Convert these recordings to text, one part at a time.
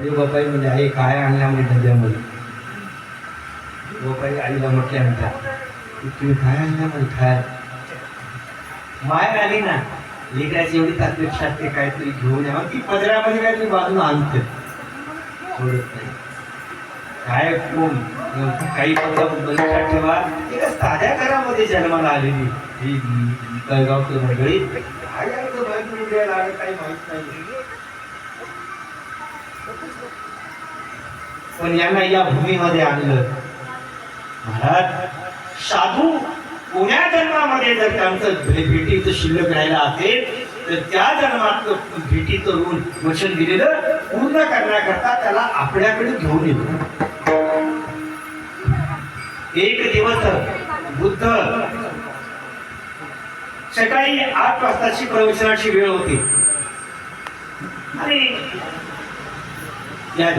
गोपाई म्हणजे आई काय आणल्या म्हणजे डब्यामध्ये गोपाई आईला म्हटल्या म्हणतात तुम्ही काय आणल्या म्हणजे काय माय आली ना लेकराची एवढी तात्पेक्षा ते काहीतरी घेऊन या ती पदरामध्ये काहीतरी बाजून आणते. सोडत नाही काय कोण? काही पत्र लक्षात ठेवा. एका साध्या घरामध्ये जन्माला आलेली ही तळगावचं मंडळी. काय अर्थ काही माहीत नाही. पण यांना या भूमीमध्ये आणलं. महाराज साधू पुण्या जन्मामध्ये जर त्यांचं भेटीचं शिल्लक राहिला असेल तर त्या जन्मात भेटीचं ऋण वचन दिलेलं पूर्ण करण्याकरता त्याला आपल्याकडे घेऊन येतो. एक दिवस बुद्ध सकाळी आठ वाजताची प्रवचनाची वेळ होती. आणि या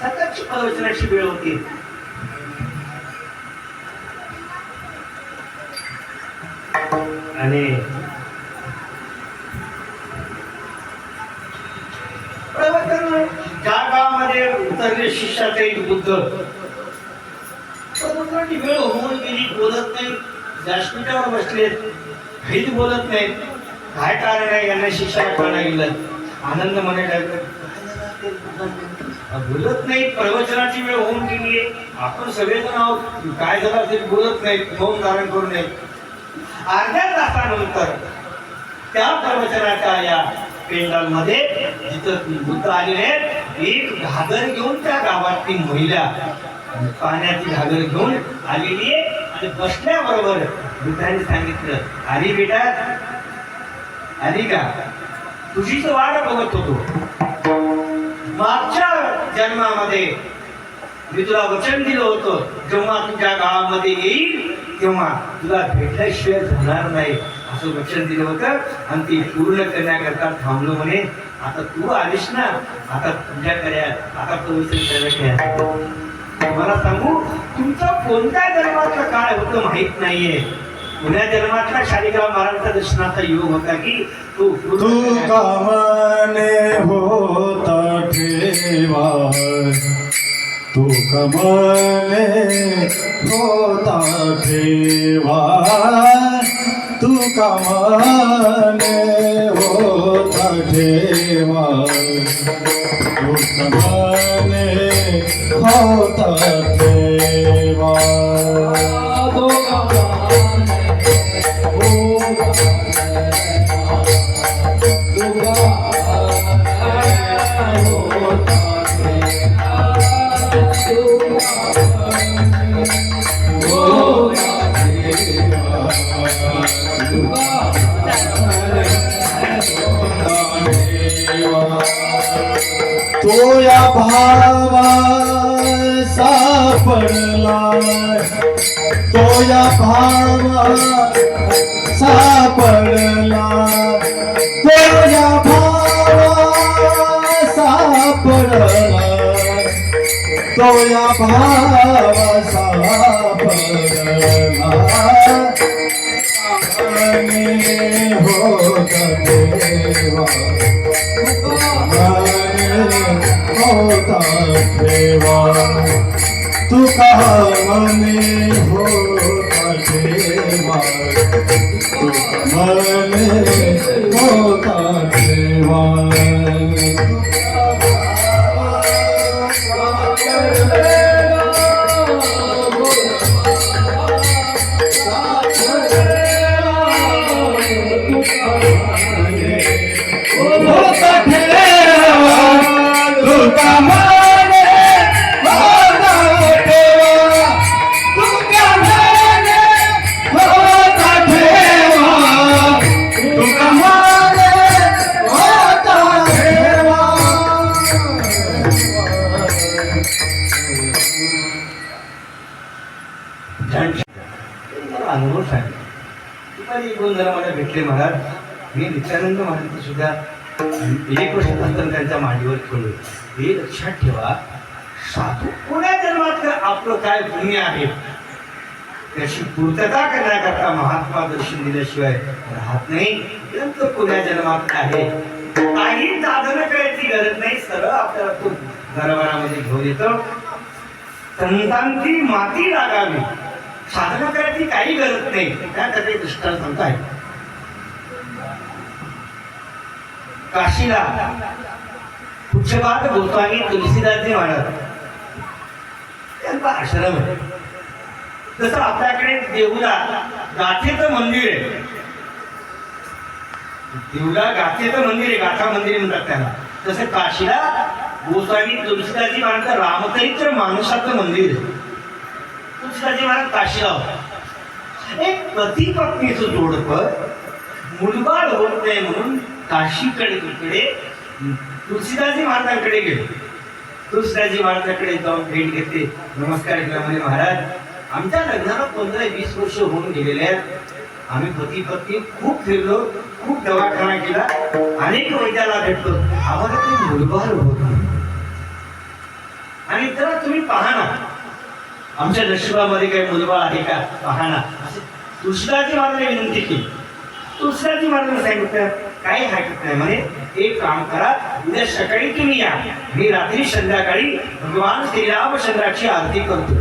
सततची प्रवचनाची वेळ होती. असले हेच काहीच बोलत नाही काय कारण आहे यांना शिक्षा आठवणा गेलं आनंद म्हणायला बोलत नाही प्रवचनाची वेळ होऊन गेली आपण सगळेजण आहोत. काय झालं ते बोलत नाही मौन धारण करू नये अर्ध्या तासानंतर त्या प्रवचनाच्या या पेंडॉलमध्ये जिथं बुद्ध आलेले एक घागर घेऊन त्या गावातली महिला पाण्याची घागर घेऊन आलेली आहे आणि बसल्याबरोबर बुद्धाने सांगितलं आली बेटा आली का? तुझीच वाट बघत होतो. मागच्या जन्मामध्ये मी तुला वचन दिलं होतं जेव्हा तुझ्या गावामध्ये येईल तेव्हा तुला भेटल्याशिवाय होणार नाही. असं वचन दिलं होतं आणि ते पूर्ण करण्याकरता थांबलो म्हणे आता तू आलीस ना आता तुझ्याकडे आता तो वचन करायला मला सांगू तुमचा कोणत्या धर्माचं काय होतं माहीत नाहीये. पुण्या जन्मातला शालिग्राम महाराजचा दर्शनाचा योग होता की तो तू कामाने होता ठेवा. तू कमाने होता ठेवा. तू कमाने होता ठेवा. तू कमाने होता तो या भावा सापडला तो या भावा सापडला तो या भावा सापडला तो या भावा सापडला आणि होत देवा होता ठेवा तुका मने होता ठेवा तुका मने होता ठेवा ठेवलं हे लक्षात ठेवा साधू कोण्या जन्मात आपलं काय पुण्य आहे? त्याची पूर्तता करण्याकरता महात्मा दर्शन दिल्याशिवाय राहत नाही. ग्रंथ पुण्या जन्मात आहे? काही साधन करायची गरज नाही. सरळ आपल्याला तो दरबारामध्ये घेऊन येतो. संतांची माती लागावी. साधना करायची काही गरज नाही. त्या त्यासाठी दृष्टांत सांगताय काशीला पुच्छपात गोस्वामी तुलसीदासजी महाराज त्यांचा आश्रम आहे. जसं आपल्याकडे देऊला गाथेचं मंदिर आहे. देऊला गाथेचं मंदिर आहे गाथा मंदिर म्हणतात त्याला. तसं काशीला गोस्वामी तुलसीदासजी महाराज रामचरित्र माणसाचं मंदिर आहे. तुलसीदासजी महाराज काशीला होता एक पती पत्नीचं जोडपं मुलबाळ होत नाही म्हणून काशीकडे तिकडे तुलसीदासजी महाराजांकडे गेलो. तुलसीदासजी महाराजांकडे जाऊन भेट घेते नमस्कार केला म्हणे महाराज. आमच्या लग्नाला पंधरा वीस वर्ष होऊन गेलेले आहेत. आम्ही पती पत्नी खूप फिरलो खूप दवाखाना केला अनेक वैद्याला भेटलो. आम्हाला ते मुलबार होत आणि तर तुम्ही पहा ना आमच्या नशिबामध्ये काही मुलबाळ आहे का? पहा ना. असे तुळशीदासजी महाराजांनी विनंती केली. तुळशीदासजी महाराजांना सांगितलं काही हरकत नाही म्हणे. एक काम करा. उद्या सकाळी तुम्ही या. मी रात्री संध्याकाळी भगवान श्रीरामचंद्राची आरती करतो.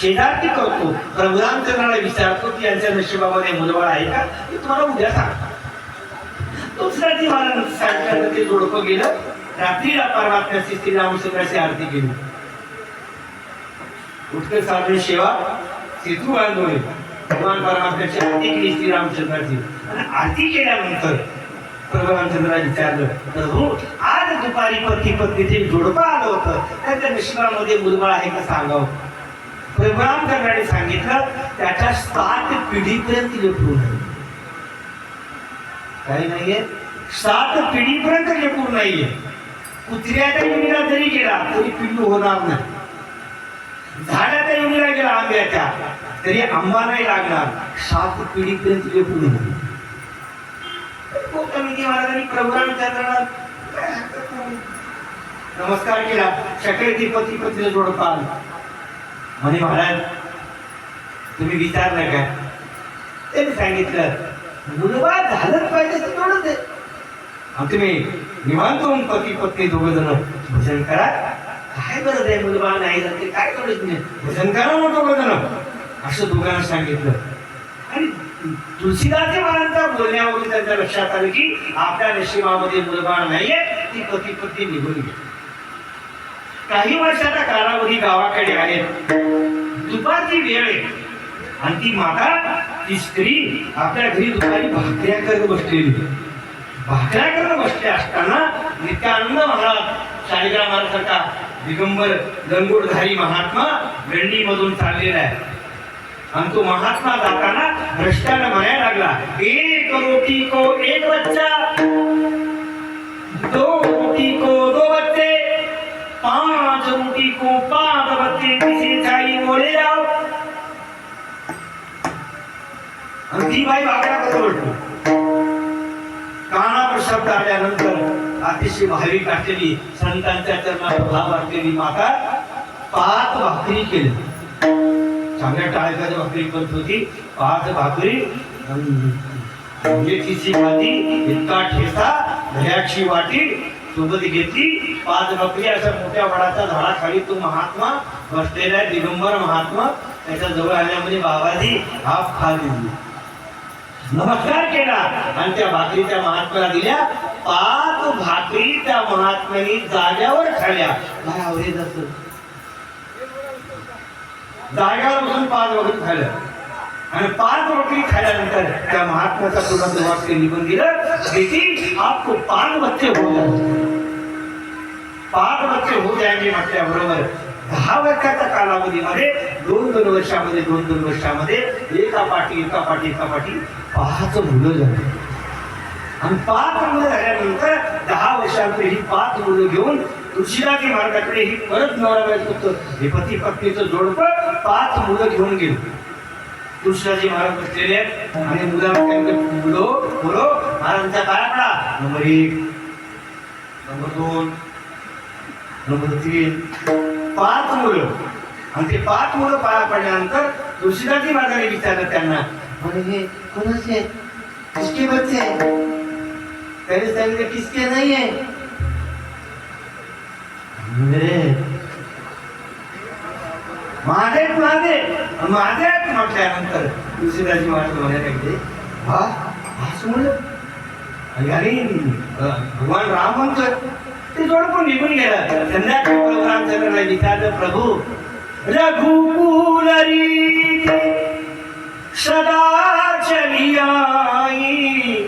शेजारती करतो. प्रभुरामचंद्राला विचारतो की यांच्या नशिबामध्ये मुलबाळ आहे का? ते तुम्हाला उद्या सांगतो. तुळशीदासजी मला सांगितलं ते जोडपं गेलं. रात्रीला परमात्म्याची श्रीरामचंद्राची आरती केली. उठकर साधन सेवा सेतू बांधवले भगवान परमात्म्याची आरती केली श्रीरामचंद्राची आणि आरती केल्यानंतर प्रभू रामचंद्राला विचारलं प्रभू आज दुपारी पती पत्नीचे जोडपं आलं होतं. त्यांच्या मिश्रामध्ये मुलबाळ आहे का सांगावं? प्रभू रामचंद्राने सांगितलं त्याच्या सात पिढीपर्यंत लेकरू नाही काही नाहीये. सात पिढीपर्यंत लेकरू नाहीये. कुत्र्याच्या युनिला जरी गेला तरी पिल्लू होणार नाही. झाडाच्या युनिला गेला आंब्याच्या. तरी आंबा नाही लागणार. सात पिढीपर्यंत लेकरू नाही. कोकणजी महाराजांनी प्रभुरामचंद्राला काय हरकत नमस्कार केला. सकाळी पती पत्नीला जोडपाल आलं म्हणे महाराज तुम्ही विचारलं काय त्यांनी सांगितलं मुलगा झालंच पाहिजे तर थोडंच आहे आणि तुम्ही निवांत होऊन पती पत्नी दोघ जण भजन करा. काय गरज आहे मुलगा नाही झालं ते काय गरज नाही? भजन करा मग दोघ जण असं दोघांना सांगितलं. आणि तुलसीदासच्या महाराजांच्या बोलण्यावरून त्यांच्या लक्षात आलं की आपल्या नशिबामध्ये मुलबाळ नाहीये ती पती निघून गेली. काही वर्षाचा कालावधी गावाकडे आले दुपारची वेळ आहे. आणि ती माता ती स्त्री आपल्या घरी दुपारी भाकऱ्या करत बसलेली. भाकऱ्या करत बसले असताना नित्यानंद महाराज शालिग्राम महाराजांचा दिगंबर गंगोडधारी महात्मा गंडीमधून चाललेला आहे. आणि तो महात्मा जाताना भ्रष्टाने म्हणायला लागला एक रोटी को एक बच्चा दो रोटी को दो बच्चे पांच रोटी को पांच बच्चे किसी चाहिए बोले जाओ आणि ती बाई वागड्या कसं बोलतो कानावर शब्द आल्यानंतर अतिशय भाविक असलेली संतांच्या चरणात भाव असलेली माता पाच भाकरी केली. चांगल्या टाळ्याच्या भाकरी करत होती. पाच भाकरी मेथीची भाजी इतका ठेसा दह्याची वाटी सोबत घेतली. पाच भाकरी अशा मोठ्या वडाच्या झाडाखाली तो महात्मा बसलेला आहे दिगंबर महात्मा. त्याच्याजवळ आल्यामध्ये बाबाजी हाफ खा दिली. नमस्कार केला. आणि त्या भाकरीच्या महात्म्याला दिल्या. पाच भाकरी त्या महात्म्याने जाग्यावर खाल्या. काय आवडेल असं? जागेवर बसून पाच वगैरे खायला. आणि पाच रोटी खाल्यानंतर त्या महात्म्याचा तुरंत वाक्य निघून गेलं. बेटी आपको पाच बच्चे हो पाच बच्चे हो जाएंगे म्हटल्याबरोबर दहा वर्षाच्या कालावधीमध्ये दोन दोन वर्षामध्ये दोन दोन वर्षामध्ये एका पाठी एका पाठी एका पाठी पाच मुलं झाली. आणि पाच मुलं झाल्यानंतर दहा वर्षानंतर ही पाच मुलं घेऊन तुळशीदाजी महाराजाकडे ही परत नवरा बायको होतं हे पती पत्नीचं जोडपं पाच मुलं घेऊन गेलो. तुळशीदासजी महाराज बसलेले आहेत. आणि मुलाला त्यांचे मुलो मुलो महाराजांच्या पाया नंबर एक. नंबर दोन. नंबर तीन. पाच मुलं. आणि ते पाच मुलं पाया पडल्यानंतर तुळशीदाजी महाराजांनी विचारलं त्यांना म्हणे हे कोणाचे किसके बच्चे त्याने सांगितलं किसके नाही माझेच माझे माझे म्हटल्यानंतर तुळशीदाजी महाराज म्हणायला लागले. हा? असं म्हणलं? आणि भगवान राम म्हणतोय ते जोडपून निघून गेला. संध्याकाळी प्रभू विचारलं प्रभू रघुकुल सदा चली आई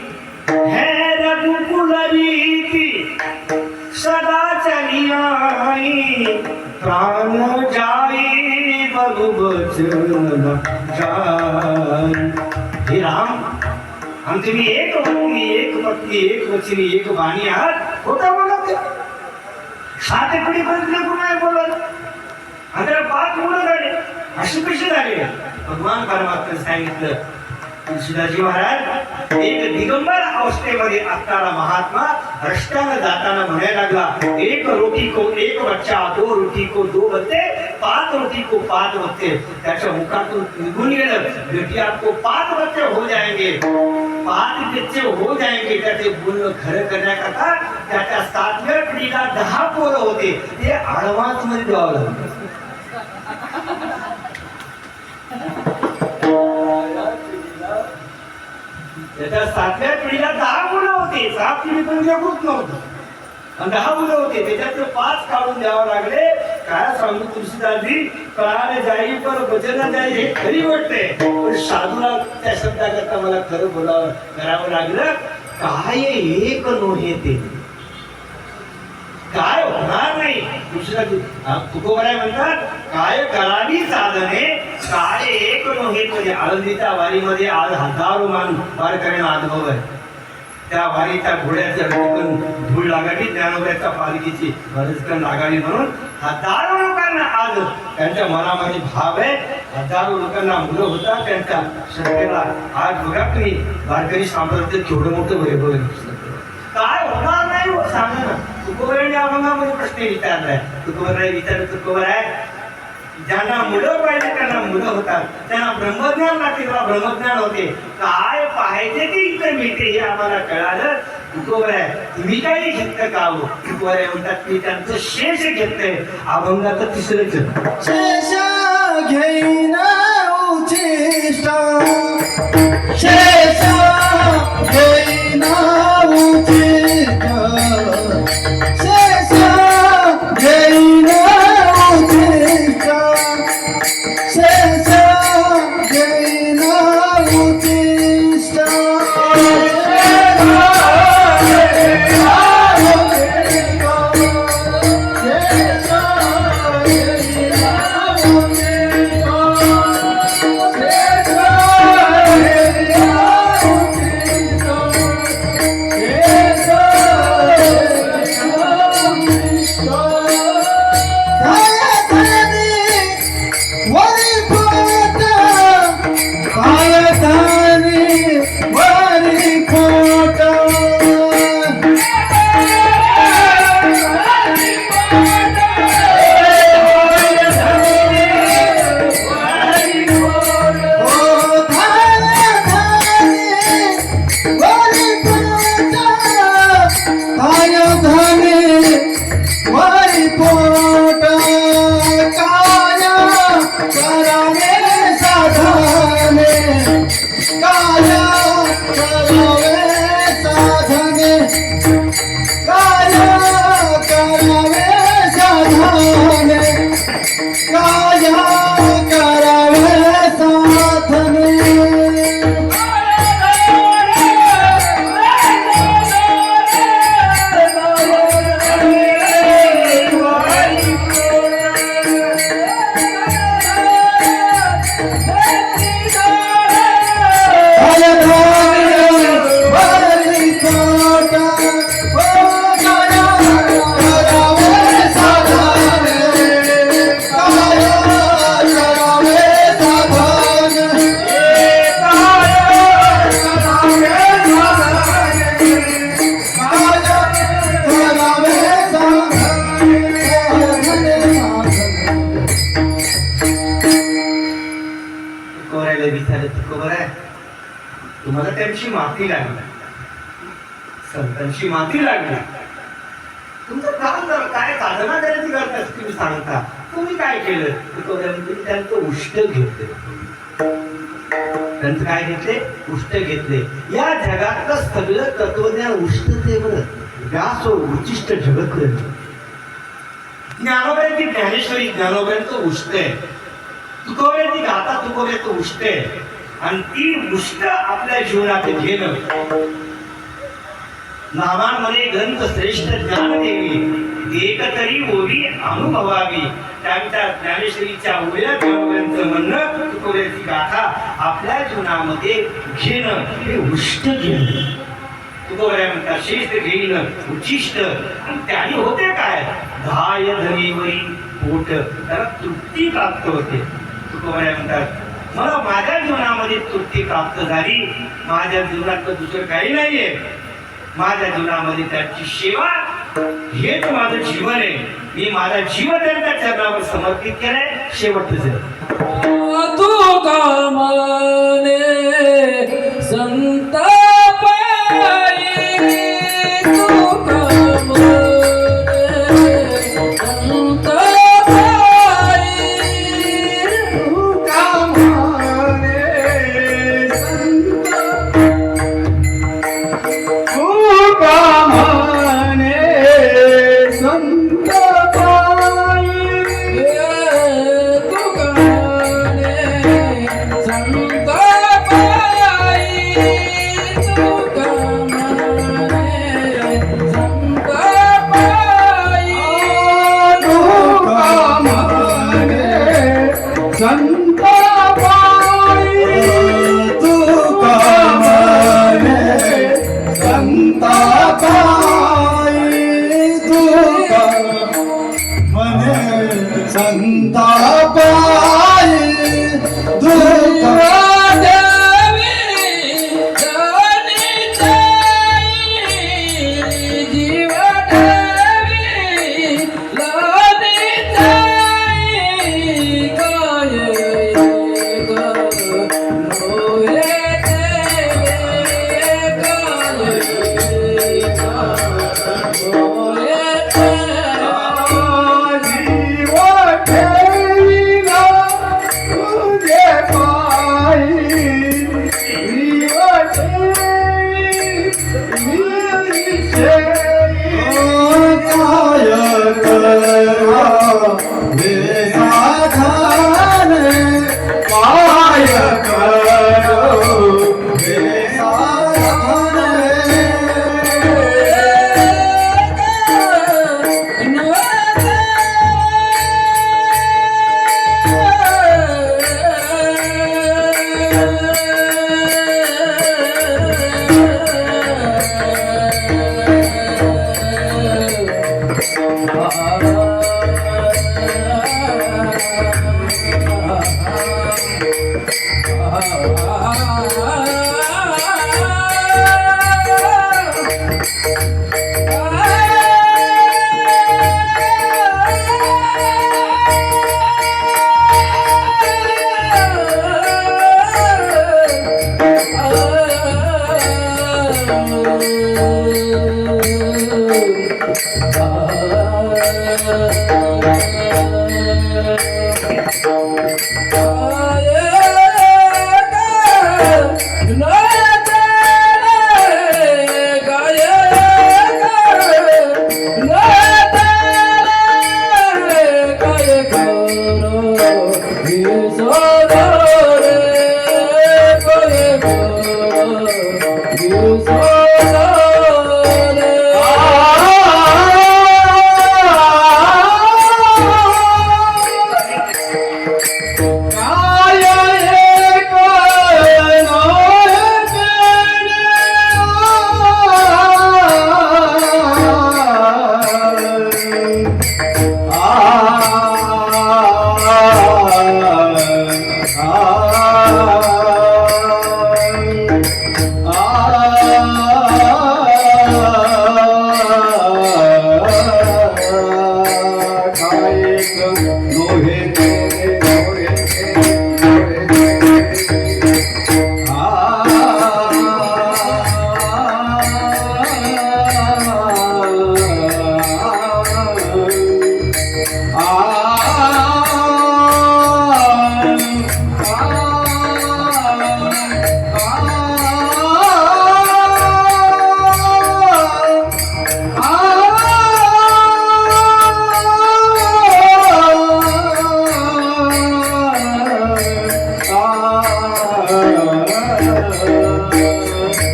है रघुकुल सदा चली प्राण हे राम आणि तुम्ही एक भूमी एक पत्नी एक वचनी एक वाणी आहात. होता बोलत सात पिढी पर्यंत नाही बोलत? आणि पाच मुलं झाले. अशी कशी झाले? भगवान परमात्मा सांगितलं तुळशीदासजी महाराज, एक दिगंबर अवस्थेमध्ये असणारा महात्मा रस्त्यानं जाताना म्हणायला लागला, एक रोटी को एक बच्चा, दो रोटी को दो बच्चे, पाच रोटी को पाच बच्चे. त्याच्या मुखातून निघून गेलं. बेटी, आपको पाच बच्चे हो जाएँगे. पाच बच्चे हो जाएँगे. त्याचे बोलणं खरं करण्याकरता त्याच्या सातव्या पिढीला दहा पोरं होते. ते आडवान्स मध्ये द्यावं लागलं. त्याच्या सातव्या पिढीला दहा मुलं होते. सात पिढी पण जगूच नव्हतं. आणि दहा मुलं होते. त्याच्यातले पाच काढून द्यावं लागले. काय सांगू तुळशीदाजी प्राण जाई पर भजन जाई हे खरी वाटते पण साधूला त्या शब्दाकरता मला खरं बोलावं करावं लागलं. काय एक नोहे ते काय होणार नाही? तुळशीदाजी तुकोबराय म्हणतात? काय करावी साधने? काय एक मोहित म्हणजे आळंदीच्या वारीमध्ये आज हजारो मान वारकऱ्यांना अनुभव आहे. त्या वारीच्या घोड्याच्या ठिकाण धूळ लागावी ज्ञानोदयाच्या पालखीची भरजकन लागावी म्हणून हजारो लोकांना आज त्यांच्या मनामध्ये भाव आहे. हजारो लोकांना मुलं होतात त्यांच्या श्रद्धेला. आज बघा तुम्ही वारकरी साम्राज्य केवढं मोठं वैभव आहे. काय होणार नाही हो सांगा ना. तुकोबरांनी अभंगामध्ये प्रश्न विचारलाय. तुकोबर विचार तुकोबर आहे ज्यांना मुलं पाहिजे त्यांना मुलं होतात. त्यांना ब्रह्मज्ञान लागते तेव्हा ब्रह्मज्ञान होते. काय पाहिजे ते इथं मिळते हे आम्हाला कळालं. तुकोबर आहे तुम्ही काही घेतलं का हो? तुकोबर आहे म्हणतात मी त्यांचं शेष घेतलंय. अभंगाचं तिसरं घेऊन संतांची माती लागली तुमचं काम जर काय साधना करायची गरज असते तुम्ही सांगता. तुम्ही काय केलं? तुकोबर त्यांचं उष्ट घेतलं. त्यांचं काय घेतले? उष्ट घेतले. या जगातलं सगळं तत्वज्ञान उष्टतेवर व्यास उचिष्ट जगत ज्ञानोबाई ती ज्ञानेश्वरी ज्ञानोबाईंचं उष्ट आहे. तुकोबाई ती गाता तुकोबाईचं उष्ट आहे. आणि ती उष्ट आपल्या जीवनात घेणं. नामांमध्ये ग्रंथ श्रेष्ठ ज्ञान देवी एक तरी ओवी अनुभवावी. त्यांच्या ज्ञानेश्वरीच्या उभ्या ज्ञानोबाईंचं म्हणणं तुकोबाईची गाथा आपल्या जीवनामध्ये घेणं हे उष्ट घेणं. तुकोबऱ्या म्हणतात शिस्त घेणं उच्चिष्ट आणि त्याने होते काय? धाय धनीवरी पोट. त्याला तृप्ती प्राप्त होते. तुकोबऱ्या म्हणतात मला माझ्या जीवनामध्ये तृप्ती प्राप्त झाली. माझ्या जीवनात दुसरं काही नाहीये. माझ्या जीवनामध्ये त्याची सेवा हेच माझं जीवन आहे. मी माझा जीवन त्यांच्या चरणावर समर्पित केलंय. शेवटच आहे तू संत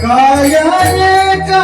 काया ने का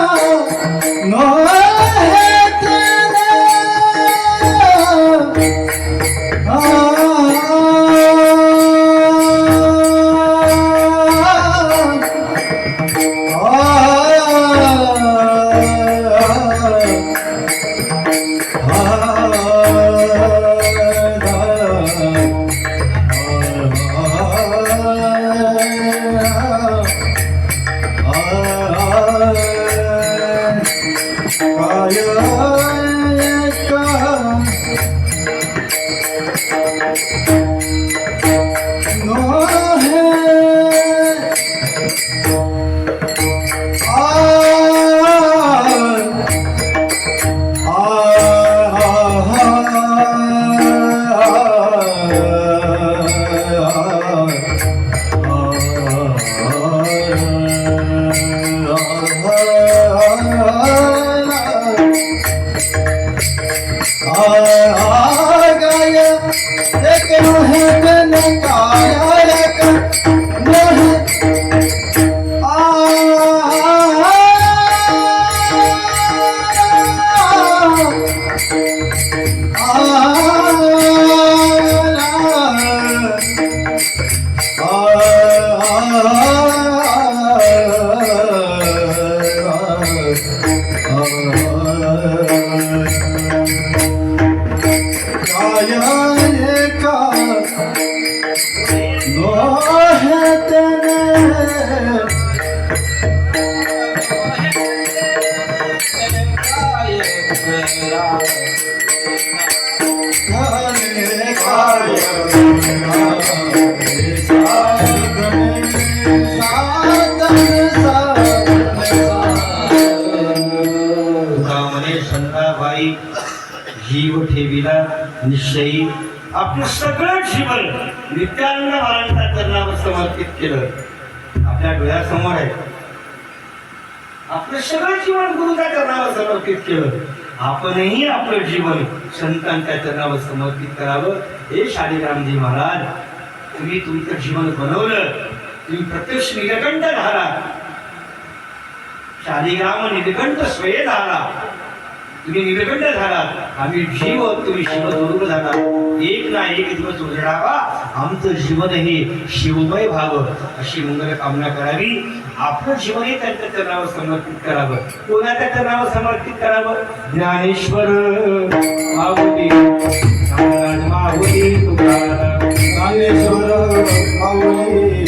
Oh. निश्चयी आपलं सगळं जीवन नित्यानंद महाराजांच्या चरणावर समर्पित केलं. आपल्या डोळ्यासमोर आहे. आपलं सगळं जीवन गुरुच्या चरणावर समर्पित केलं. आपणही आपलं जीवन संतांच्या चरणावर समर्पित करावं. हे शालीरामजी महाराज तुम्ही तुमचं जीवन बनवलं. तुम्ही प्रत्यक्ष निरकंठ झाला शालिग्राम निर्गंठ स्वये झाला तुम्ही निर्गंठ झाला आम्ही जीव तुम्ही शिव झाला एक ना एक दिवस उजडावा आमचं जीवन हे शिवमय व्हावं. अशी मंगल कामना करावी. आपलं जीवन हे त्यांच्या चरणावर समर्पित करावं. कोणाच्या चरणावर समर्पित करावं? ज्ञानेश्वर माऊली. नारायण माऊली ज्ञानेश्वर माऊली